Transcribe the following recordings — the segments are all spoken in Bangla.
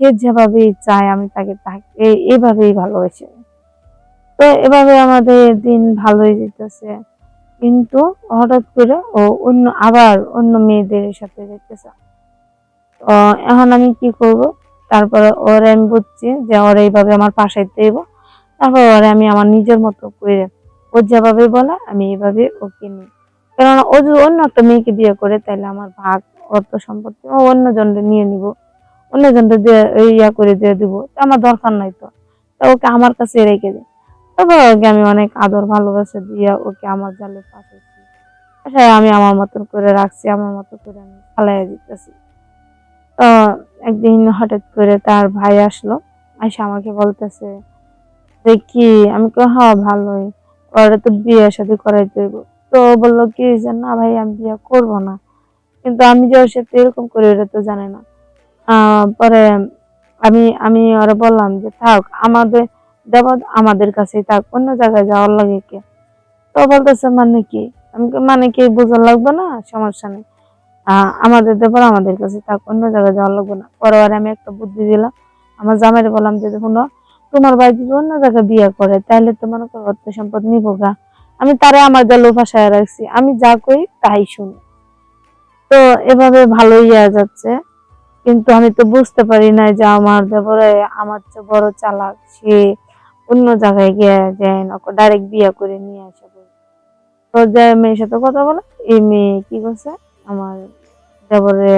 সে যেভাবেই চায়, আমি তাকে তাকে এইভাবেই ভালোবাসি তো এভাবে আমাদের দিন ভালোই যেতেছে। কিন্তু হঠাৎ করে ও অন্য আবার অন্য মেয়েদের সাথে যেতেছে। তো এখন আমি কি করব? তারপরে ওরে আমি বুঝছি যে ওরা এইভাবে আমার পাশে দেব। তারপর ওরে আমি আমার নিজের মতো করে ও যেভাবে বলে, আমি এইভাবে ওকে নিই। কেননা ও যদি অন্য একটা মেয়েকে বিয়ে করে, তাহলে আমার ভাগ অর্থ সম্পত্তি ও অন্য জনকে নিয়ে নিব। অন্য জনকে দিয়ে ইয়া করে দিয়ে দিব আমার দরকার নাই তো। তা ওকে আমার কাছে রেখে দিই তবে ওকে আমি অনেক আদর ভালোবাসা দিয়ে ওকে আমার জালে পাঠাচ্ছি বাসায় আমি আমার মতন করে রাখছি, আমার মতো করে আমি ফালাই দিতেছি। তো একদিন হঠাৎ করে তার ভাই আসলো, এসে আমাকে বলতেছে যে, কি? আমি কই হ্যাঁ ভালোই। ওরা তো বিয়ে শাদী করাইতে হইব। তো বলল, কি যে না ভাই, আমি বিয়ে করব না। কিন্তু আমি যে ওর সাথে এরকম করে ওটা তো জানে না। পরে আমি আমি ওরা বললাম যে, থাক, আমাদের দেবো আমাদের কাছেই থাক, অন্য জায়গায় যাওয়ার লাগে কে? তো বলতেছে মানে কি? আমি মানে কি বোঝা লাগবে না? সমস্যা নেই। আমাদের দেবর আমাদের কাছে থাক, অন্য জায়গায় যাওয়ার লাগবে না। পরে আমি একটা বুদ্ধি দিলাম, আমার জামাইরে বললাম যে শুনো তোমার ভাই যদি অন্য জায়গায় বিয়ে করে, তাহলে তো মনে করো অর্থ সম্পদ নিবো গা। আমি তারে আমার জালো ভাষায় রাখছি, আমি যা করি তাই শুনি। তো এভাবে ভালোই ইয়া যাচ্ছে। কিন্তু আমি তো বুঝতে পারি না যে আমার দেবরে, আমার চেয়ে বড় চালাক, সে অন্য জায়গায় গিয়ে যায় না ডাইরেক্ট বিয়ে করে নিয়ে আসে। তো যে মেয়ের সাথে কথা বলে, এই মেয়ে কি করছে? আমার দেবরে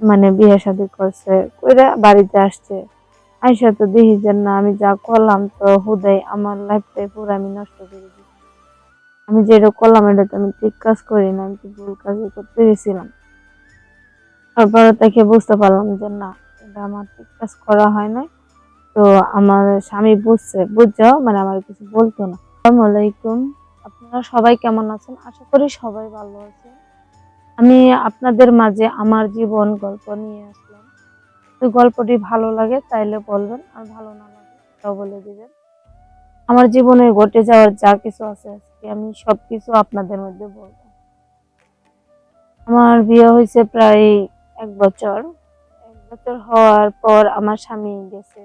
মানে বিয়ে শাদী করছে, কইরা বাড়িতে আসছে। আইসা তো দেখি যে না, আমি যা করলাম তো হুদাই আমার লাইফটাই পুরো আমি নষ্ট করে দিচ্ছি আমি যেটা করলাম, এটা তো আমি ঠিক কাজ করি না, আমি তো ভুল কাজই করতে গেছিলাম তারপরে তাকে বুঝতে পারলাম যে না, এটা আমার ঠিক কাজ করা হয় না তো আমার স্বামী বুঝছে বুঝছেও মানে আমার কিছু বলতো না। আসসালামু আলাইকুম। আপনারা সবাই কেমন আছেন? আশা করি সবাই ভালো আছে আমি আপনাদের মাঝে আমার জীবন গল্প নিয়ে আসলাম। তো গল্পটি ভালো লাগে তাইলে বলবেন, আর ভালো না লাগে তাও বলে দিবেন। আমার জীবনে ঘটে যাওয়ার যা কিছু আছে আজকে আমি সবকিছু আপনাদের মধ্যে বলব। আমার বিয়ে হয়েছে প্রায় এক বছর। এক বছর হওয়ার পর আমার স্বামী গেছে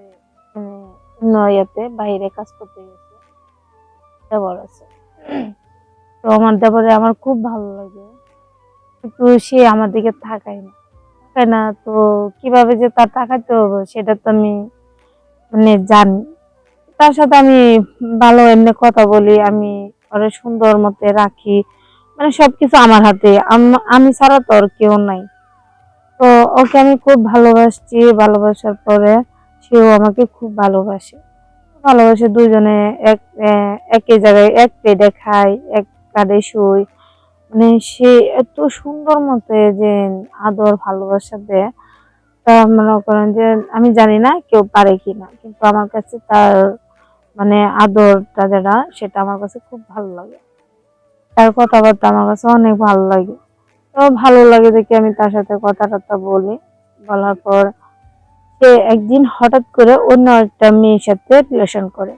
মানে অন্য ইয়েতে বাইরে কাজ করতে গেছে। দেবর আছে। তো আমার দেবরে আমার খুব ভালো লাগে। কিন্তু সে আমার দিকে তাকায় না। তাকায় না তো কীভাবে যে তার তাকাইতে হবে সেটা তো আমি মানে জানি। তার সাথে আমি ভালো এমনি কথা বলি, আমি ওরে সুন্দর মতে রাখি। মানে সবকিছু আমার হাতে। আমি ছাড়া তো আর কেউ নাই। তো ওকে আমি খুব ভালোবাসছি ভালোবাসার পরে সেও আমাকে খুব ভালোবাসে। ভালোবাসে দুজনে এক একই জায়গায় এক পেটে খাই, এক কাঁধে শুই। মানে সে এত সুন্দর মতে যে আদর ভালোবাসা দেয়, তা মনে করেন যে আমি জানি না কেউ পারে কি না কিন্তু আমার কাছে তার মানে আদরটা যেটা, সেটা আমার কাছে খুব ভালো লাগে। তার কথাবার্তা আমার কাছে অনেক ভালো লাগে। তো ভালো লাগে দেখে আমি তার সাথে কথা টথা বলি। বলার পর সে একদিন হঠাৎ করে অন্য একটা মেয়ের সাথে রিলেশন করে।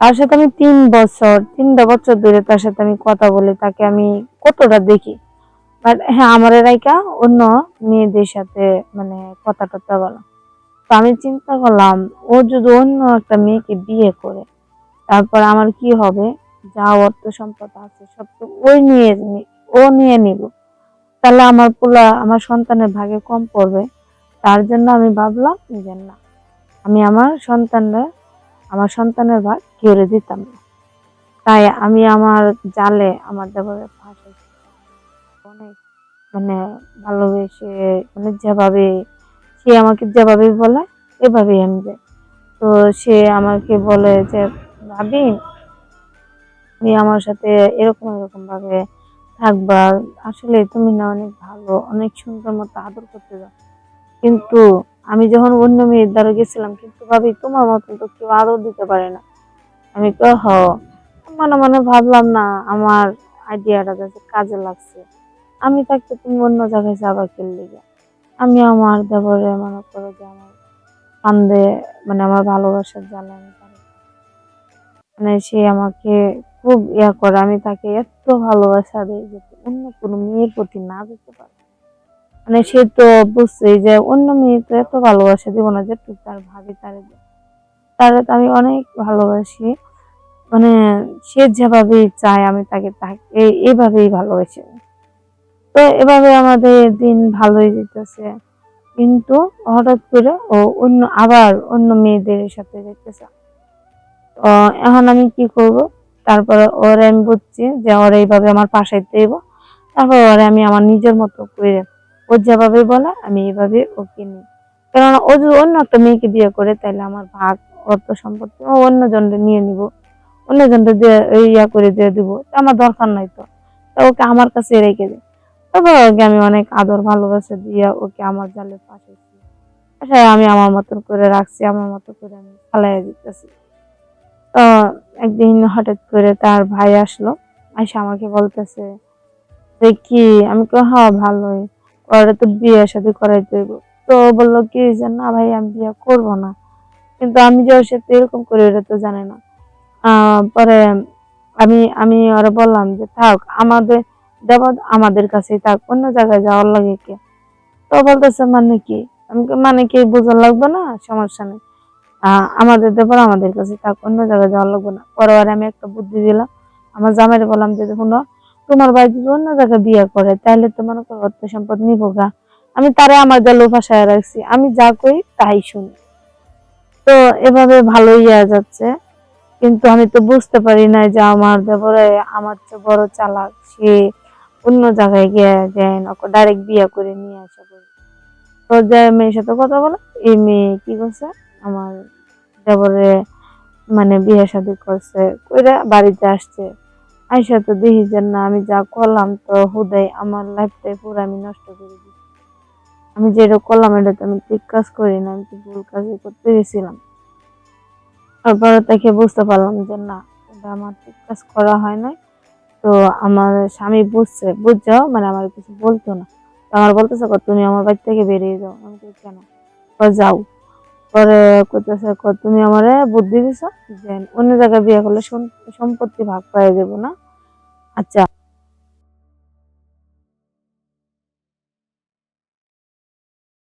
তার সাথে আমি তিন বছর তিনটা বছর ধরে তার সাথে আমি কথা বলি, তাকে আমি কতটা দেখি। বাট হ্যাঁ আমার রাইকা অন্য মেয়েদের সাথে মানে কথা টথা বলা। তো আমি চিন্তা করলাম, ও যদি অন্য একটা মেয়েকে বিয়ে করে, তারপর আমার কি হবে? যা অর্থ সম্পদ আছে, সব তো ওই নিয়ে ও নিয়ে নিব তাহলে আমার পোলা আমার সন্তানের ভাগে কম পড়বে। তার জন্য আমি ভাবলাম যে না, আমি আমার সন্তানরা, আমার সন্তানের ভাগ কেড়ে দিতাম না। তাই আমি আমার জালে, আমার দেবরের ফাঁসাইছি অনেক মানে ভালোবেসে মানে যেভাবে সে আমাকে যেভাবে বলে, এভাবেই আমি যাই। তো সে আমাকে বলে যে, ভাবি তুমি আমার সাথে এরকম এরকম ভাবে থাকবা, আসলে তুমি না অনেক ভালো, অনেক সুন্দর মতো আদর করতে যাও। কিন্তু আমি যখন অন্য মেয়ের দ্বারা গেছিলাম, কিন্তু ভাবি তোমার মতন তো কেউ আদর দিতে পারে না। আমি তো হ, মনে মনে ভাবলাম না, আমার আইডিয়াটা যাতে কাজে লাগছে। আমি থাকতে তুমি অন্য জায়গায় যাবা খেললে আমি আমার দেবরে মনে করো যে আমার কান্দে মানে আমার ভালোবাসার জ্বালা আমি। মানে সে আমাকে খুব ইয়া করে, আমি তাকে এত ভালোবাসা দিই যে অন্য কোনো মেয়ের প্রতি না দিতে পারে। মানে সে তো বুঝছেই যে অন্য মেয়ে তো এত ভালোবাসা দিব না যে টুক তার ভাবি তারে। তারে আমি অনেক ভালোবাসি। মানে সে যেভাবে চায় আমি তাকে তাকে এই- এইভাবেই ভালোবাসি তো এভাবে আমাদের দিন ভালোই যেতেছে। কিন্তু হঠাৎ করে ও অন্য, আবার অন্য মেয়েদের সাথে যেতেছে। তো এখন আমি কি করব? তারপরে ওরে আমি বুঝছি যে ওর এইভাবে আমার পাশে দেব। তারপর ওরে আমি আমার নিজের মতো করে ও যেভাবে বলে, আমি এইভাবে ওকে নিই। কেননা ও যদি অন্য একটা মেয়েকে বিয়ে করে, তাহলে আমার ভাগ, অর্থ সম্পত্তি ও অন্য জনকে নিয়ে নিব। অন্য জনকে দিয়ে ইয়া করে দিয়ে দিব আমার দরকার নাই তো। তা ওকে আমার কাছে রেখে দে। তারপর ওকে আমি অনেক আদর ভালোবাসা দিয়ে ওকে আমার জালে পাঠাইছি পাশায় আমি আমার মতন করে রাখছি, আমার মতো করে আমি ফালাই দিতেছি। তো একদিন হঠাৎ করে তার ভাই আসলো, এসে আমাকে বলতেছে, যে কি? আমি কই হ্যাঁ ভালোই। ওরা তো বিয়ে শাদী করাইতে হইব। তো বলল কি যে, না ভাই, আমি বিয়ে করব না। কিন্তু আমি যে ওর সাথে এরকম করি ওটা তো জানে না। পরে আমি আমি ওরা বললাম যে, থাক, আমাদের দেব আমাদের কাছেই থাক, অন্য জায়গায় যাওয়ার লাগে কে? তো বলতেছে মানে কি? আমি মানে কি বোঝা লাগবে না? সমস্যা নেই। আমাদের দেবর আমাদের কাছে থাক, অন্য জায়গায় যাওয়া লাগবে না। পরে আমি একটা বুদ্ধি দিলাম, আমার জামাইরে বললাম যে, শুনো, তোমার ভাই যদি অন্য জায়গায় বিয়ে করে, তাহলে তো মনে করো অর্থ সম্পদ নিবো গা। আমি তারে আমার জালো ভাষায় রাখছি, আমি যা করি তাই শুনি। তো এভাবে ভালোই ইয়া যাচ্ছে, কিন্তু আমি তো বুঝতে পারি না যে আমার দেবরে, আমার চেয়ে বড় চালাক, সে অন্য জায়গায় গিয়ে যায় না ডাইরেক্ট বিয়ে করে নিয়ে আসা তো যে মেয়ের সাথে কথা বলে, এই মেয়ে কি করছে? আমার দেবরে মানে বিয়ে শাদী করছে, কইরা বাড়িতে আসছে। আইসা তো দেখি যে না, আমি যা করলাম তো হুদাই আমার লাইফটাই পুরো আমি নষ্ট করে দিচ্ছি আমি যেটা করলাম, এটা তো আমি ঠিক কাজ করি না, আমি তো ভুল কাজই করতে গেছিলাম। তারপরে তাকে বুঝতে পারলাম যে না, এটা আমার ঠিক কাজ করা হয় নাই। তো আমার স্বামী বুঝছে, বুঝছ? মানে আমার কিছু বলতো না। আমার বলতেছে তুমি আমার বাড়ি থেকে বেরিয়ে যাও। আমি কেন? যাও। পরে কইতেছে "কো, তুমি আমারে বুদ্ধি দিছো? যে অন্য জায়গায় বিয়ে করলে সম্পত্তি ভাগ পাই যাব না? আচ্ছা।